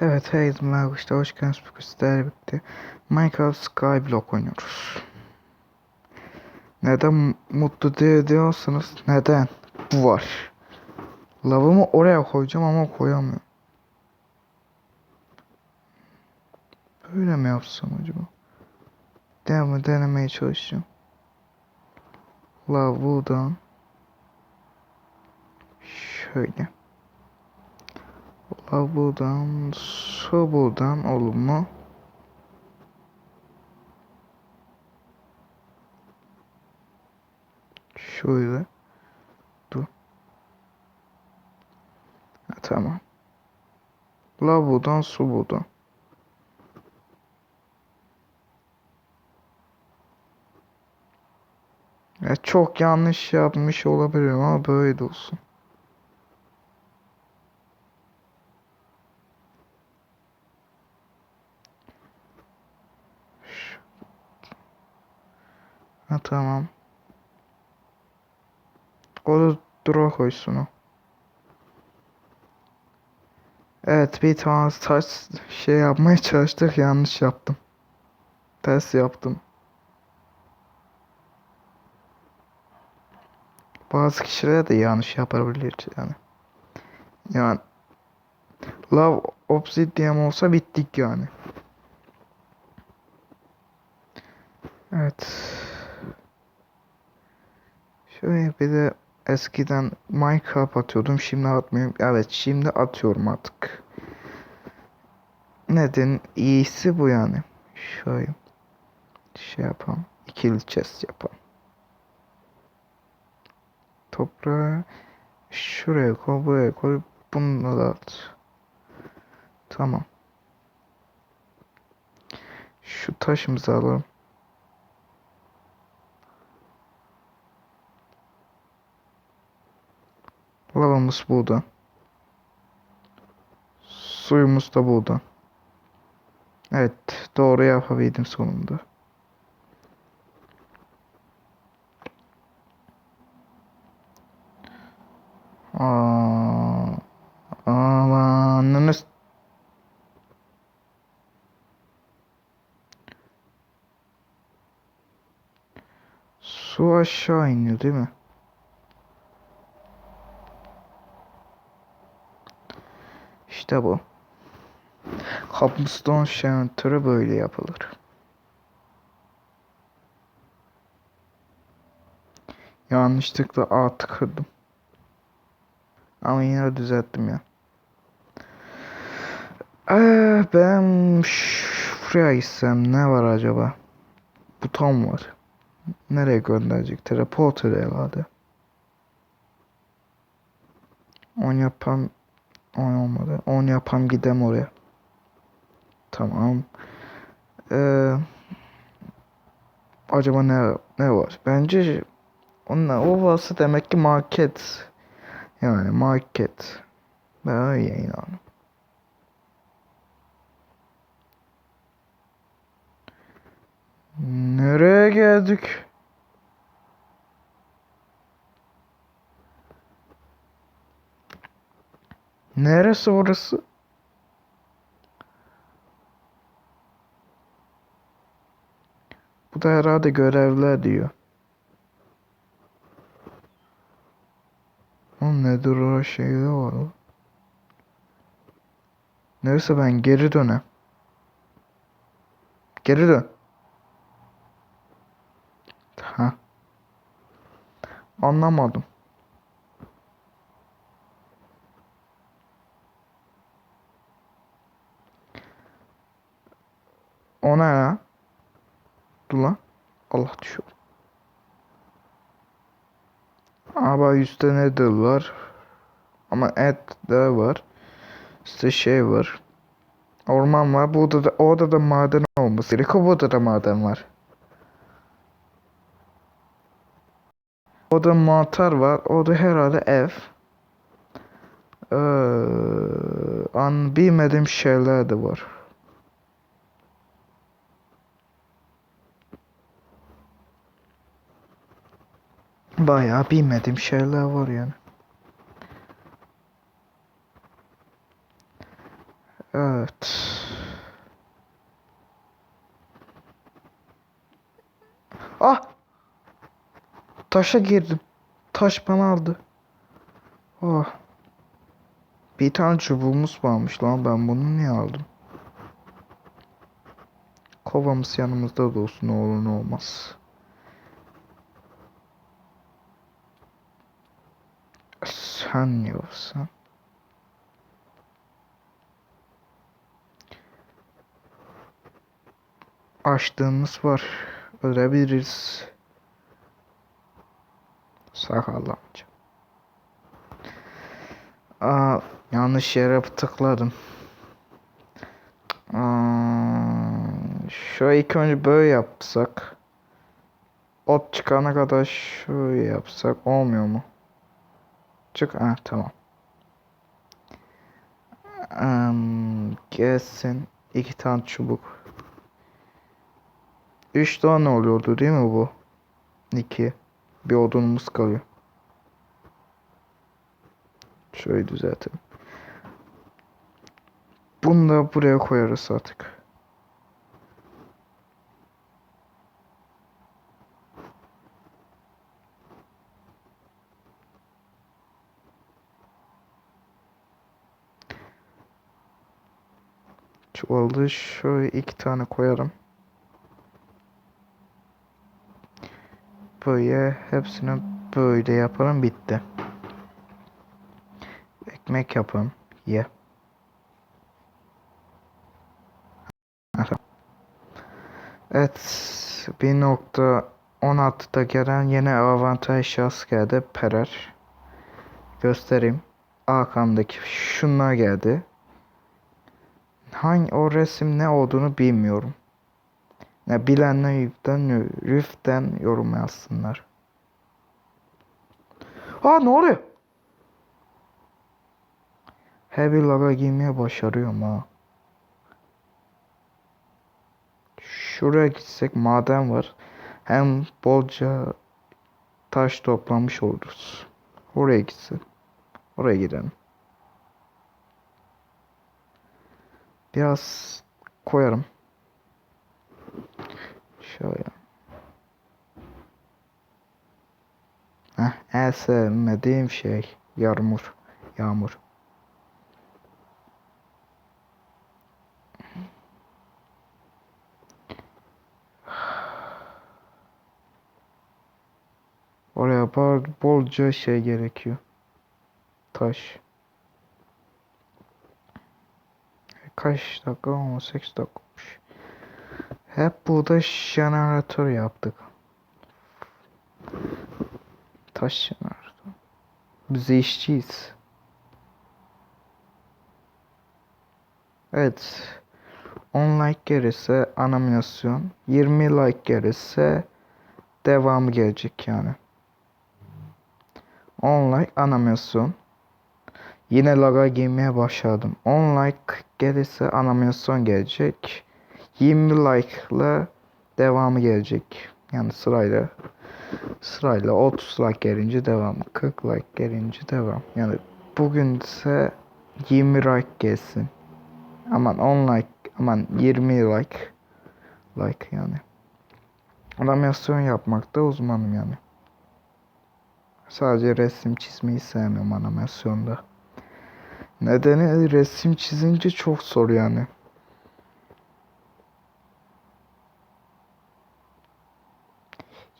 Evet, hey merhaba işte hoş geldiniz bugün sizlerle birlikte Minecraft Skyblock oynuyoruz. Neden mutlu diye diyorsanız neden? Bu var. Lavımı oraya koyacağım ama koyamıyorum. Böyle mi yapsam acaba? Deneme, denemeye çalışacağım. Lav buradan. Şöyle. Buradan olur mu? Şöyle. Dur. Ha, tamam. Lav buradan, su buradan. Ya çok yanlış yapmış olabilirim ama böyle de olsun. Ha tamam. O da dura koysun. Evet bir tane taş şey yapmaya çalıştık yanlış yaptım. Ters yaptım. Bazı kişiler de yanlış yapabilir yani. Yani Love Obsidian olsa bittik yani. Evet. Şöyle bir de eskiden Minecraft atıyordum. Şimdi atmıyorum. Evet şimdi atıyorum artık. Neden? iyisi bu yani. Şöyle şey yapalım. İkili chest yapalım. Toprağı şuraya koy, buraya koy. Bunu da at. Tamam. Şu taşımızı alalım. Lavamız burada. Suyumuz da burada. Evet, doğru yapabildim sonunda. Aa, amanınız. Su aşağı iniyor değil mi? İşte bu. Cobblestone şantörü böyle yapılır. Yanlışlıkla A tıkırdım. Ama yine düzelttim ya. Ee, ben şuraya gitsem ne var acaba? Buton var. Nereye gönderecek? Teleporter herhalde. On yapan on olmadı. On yapan gidem oraya. Tamam. Ee, acaba ne ne var? Bence onlar o varsa demek ki market. Yani market. Böyle yani. Nereye geldik? Neresi orası? Bu da herhalde görevler diyor. Oğlum nedir o şeyde var o? Neyse ben geri dönem. Geri dön. Ha. Anlamadım. O ne ya? Dur lan. Allah düşüyor. Ama üstte nedir var? Ama et de var. İşte şey var. Orman var. Burada da orada da maden olması gerekiyor. Burada da maden var. Orada mantar var. Orada herhalde ev. Ee, an bilmediğim şeyler de var. Bayağı bilmediğim şeyler var yani. Evet. Ah! Taşa girdim. Taş bana aldı. Ah. Bir tane çubuğumuz varmış lan. Ben bunu niye aldım? Kovamız yanımızda da olsun. Ne olur ne olmaz. Sen yoksan. Açlığımız var. Ölebiliriz. Sakallı amca. Aa, yanlış yere tıkladım. Aa, şu ilk önce böyle yapsak. Ot çıkana kadar şöyle yapsak olmuyor mu? Çık. Ha tamam. Um, gelsin. iki tane çubuk. Üç tane oluyordu değil mi bu? İki. Bir odunumuz kalıyor. Şöyle düzeltelim. Bunu da buraya koyarız artık. Çuvalda şöyle iki tane koyarım. Böyle hepsini böyle yaparım bitti. Ekmek yapalım. Ye. Evet. 1.16'da gelen yeni avantaj şahs geldi. Perer. Göstereyim. Arkamdaki şunlar geldi. Hangi o resim ne olduğunu bilmiyorum. Ya bilenler yüften, yüften yorum yazsınlar. Aa ne oluyor? Heavy laga giymeye başarıyorum ha. Şuraya gitsek maden var. Hem bolca taş toplamış oluruz. Oraya gitsin. Oraya gidelim. Biraz koyarım. Şöyle. Heh, en sevmediğim şey yağmur. Yağmur. Oraya bol, bolca şey gerekiyor. Taş. Kaç dakika? 18 dakika olmuş. Hep burada jeneratör yaptık. Taş jeneratör. Biz işçiyiz. Evet. 10 like gelirse animasyon. 20 like gelirse devamı gelecek yani. 10 like animasyon. Yine laga girmeye başladım. 10 like gelirse animasyon gelecek. 20 like ile devamı gelecek. Yani sırayla sırayla 30 like gelince devam. 40 like gelince devam. Yani bugün ise 20 like gelsin. Aman 10 like aman 20 like like yani. Animasyon yapmakta uzmanım yani. Sadece resim çizmeyi sevmiyorum animasyonda. Nedeni resim çizince çok zor yani.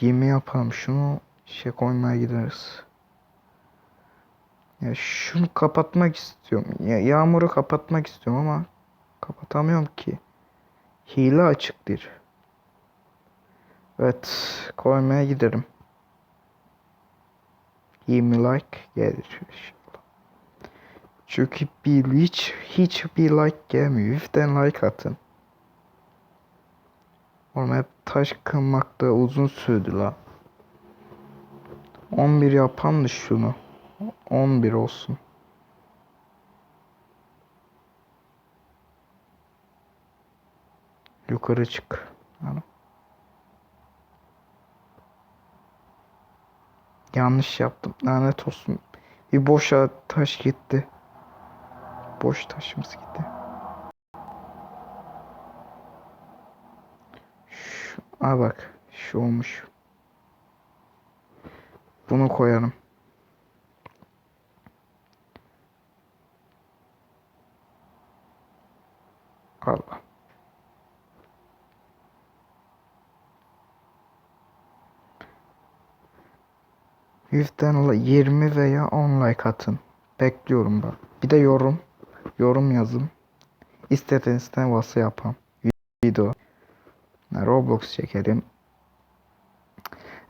Yemi yapalım. Şunu şey koymaya gideriz. Ya şunu kapatmak istiyorum. Ya yağmuru kapatmak istiyorum ama kapatamıyorum ki. Hile açıktır. Evet, koymaya giderim. 20 like gelir. Çünkü bir hiç hiç bir like gelmiyor. Hafiften like atın. Oğlum hep taş kırmakta uzun sürdü la. 11 yapan da şunu. 11 olsun. Yukarı çık. Yani. Yanlış yaptım. Lanet olsun. Bir boşa taş gitti boş taşımız gitti. Şu, aa bak şu olmuş. Bunu koyalım. Allah. Yüzden 20 veya 10 like atın. Bekliyorum ben. Bir de yorum. Yorum yazın. İstediğinizden varsa yapalım. Video. Roblox çekelim.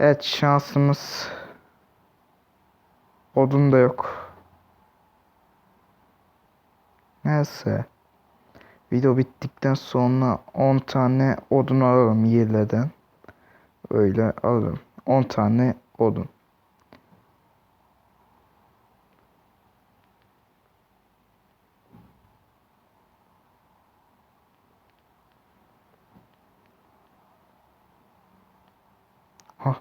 Evet şansımız odun da yok. Neyse. Video bittikten sonra 10 tane odun alırım yerlerden. Öyle alırım. 10 tane odun. Ha.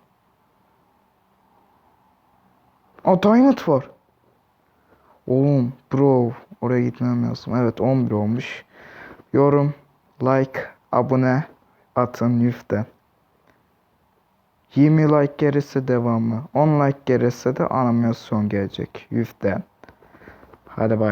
Aa diamond var. Oğlum bro oraya gitmem lazım. Evet 11 olmuş. Yorum, like, abone atın lütfen. 20 like gelirse devamı. 10 like gelirse de animasyon gelecek. Lütfen. Hadi bay.